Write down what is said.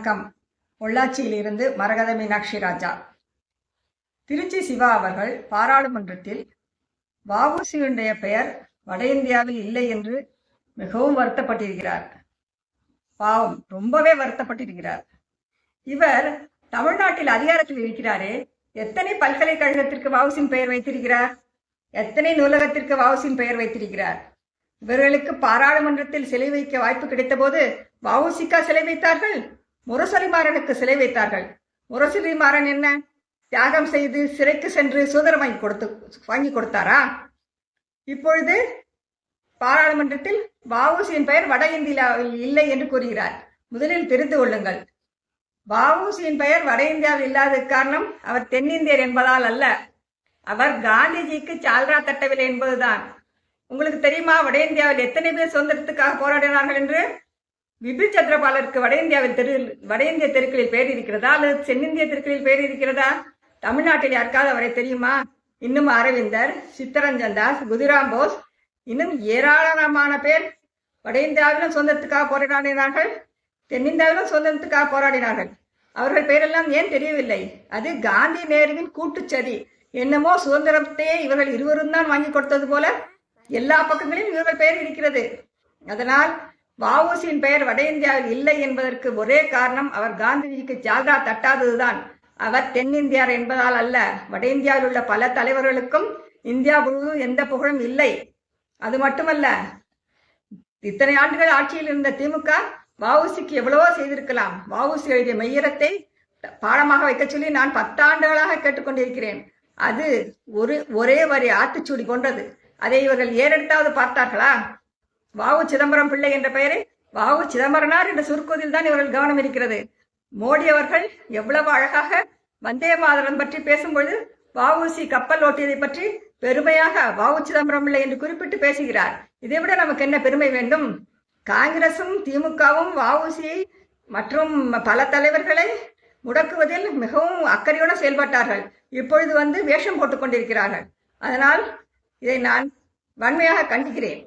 வணக்கம். பொள்ளாச்சியிலிருந்து மரகத மீனாட்சி ராஜா. திருச்சி சிவா அவர்கள் பாராளுமன்றத்தில் வாவுசியுடைய பெயர் வட இந்தியாவில் இல்லை என்று மிகவும் வருத்தப்பட்டிருக்கிறார். பாவம் ரொம்பவே வருத்தப்பட்டிருக்கிறார். இவர் தமிழ்நாட்டில் அதிகாரத்தில் இருக்கிறாரே. எத்தனை பல்கலைக்கழகத்திற்கு வாவுசின் பெயர் வைத்திருக்கிறார்? எத்தனை நூலகத்திற்கு வாவுசின் பெயர் வைத்திருக்கிறார்? இவர்களுக்கு பாராளுமன்றத்தில் சிலை வைக்க வாய்ப்பு கிடைத்தபோது வாவுசிக்கா சிலை வைத்தார்கள்? முரசலிமாறனுக்கு சிலை வைத்தார்கள். முரசலிமாறன் என்ன? தியாகம் செய்து சிறைக்கு சென்று சுதந்திரம் வாங்கி கொடுத்து வாங்கி கொடுத்தாரா? இப்பொழுது பாராளுமன்றத்தில் வஉசியின் பெயர் வட இந்தியாவில் இல்லை என்று கூறுகிறார். முதலில் தெரிந்து கொள்ளுங்கள். வஉசியின் பெயர் வட இந்தியாவில் இல்லாத காரணம் அவர் தென்னிந்தியர் என்பதால் அல்ல. அவர் காந்திஜிக்கு சால்ரா தட்டவில்லை என்பதுதான். உங்களுக்கு தெரியுமா வட இந்தியாவில் எத்தனை பேர் சுதந்திரத்துக்காக போராடினார்கள் என்று? விபு சந்திரபாலருக்கு வட இந்தியாவில் தெரு வட இந்திய தெருக்களில் பேர் இருக்கிறதா? அல்லது தென்னிந்திய தெருக்களில் பேர் இருக்கிறதா? தமிழ்நாட்டில் யாருக்காவது அவரை தெரியுமா? இன்னும் அரவிந்தர் சித்தரஞ்சன் தாஸ் குதிராம் போஸ் இன்னும் ஏராளமான பேர் வட இந்தியாவிலும் சுதந்திரத்துக்காக போராடினார்கள் தென்னிந்தியாவிலும் சுதந்திரத்துக்காக போராடினார்கள். அவர்கள் பெயரெல்லாம் ஏன் தெரியவில்லை? அது காந்தி நேருவின் கூட்டுச்சதி. என்னமோ சுதந்திரத்தையே இவர்கள் இருவரும் தான் வாங்கி கொடுத்தது போல எல்லா பக்கங்களிலும் இவர்கள் பெயர் இருக்கிறது. அதனால் வஉசியின் பெயர் வட இந்தியாவில் இல்லை என்பதற்கு ஒரே காரணம் அவர் காந்திஜிக்கு ஜால்ரா தட்டாததுதான். அவர் தென்னிந்தியார் என்பதால் அல்ல வட இந்தியாவில் உள்ள பல தலைவர்களுக்கும் இந்தியா முழுவதும் எந்த புகழும் இல்லை. அது மட்டுமல்ல இத்தனை ஆண்டுகள் ஆட்சியில் இருந்த திமுக வஉசிக்கு எவ்வளவோ செய்திருக்கலாம். வஉசி எழுதிய மெய்யரத்தை பாடமாக வைக்க சொல்லி நான் பத்தாண்டுகளாக கேட்டுக்கொண்டிருக்கிறேன். அது ஒரு ஒரே வரி ஆத்துச்சூடி கொண்டது. அதை இவர்கள் ஏறெடுத்தாவது பார்த்தார்களா? வாவு சிதம்பரம் பிள்ளை என்ற பெயரை வாவு சிதம்பரனார் என்ற சுருக்குவதில் தான் இவர்கள் கவனம் இருக்கிறது. மோடி அவர்கள் எவ்வளவு அழகாக வந்தே மாதரம் பற்றி பேசும்பொழுது வாவுசி கப்பல் ஓட்டியதை பற்றி பெருமையாக வாவு சிதம்பரம் பிள்ளை என்று குறிப்பிட்டு பேசுகிறார். இதை விட நமக்கு என்ன பெருமை வேண்டும்? காங்கிரசும் திமுகவும் வாவுசியை மற்றும் பல தலைவர்களை முடக்குவதில் மிகவும் அக்கறையோடு செயல்பட்டார்கள். இப்பொழுது வந்து வேஷம் போட்டுக் கொண்டிருக்கிறார்கள். அதனால் இதை நான் வன்மையாக கண்டிக்கிறேன்.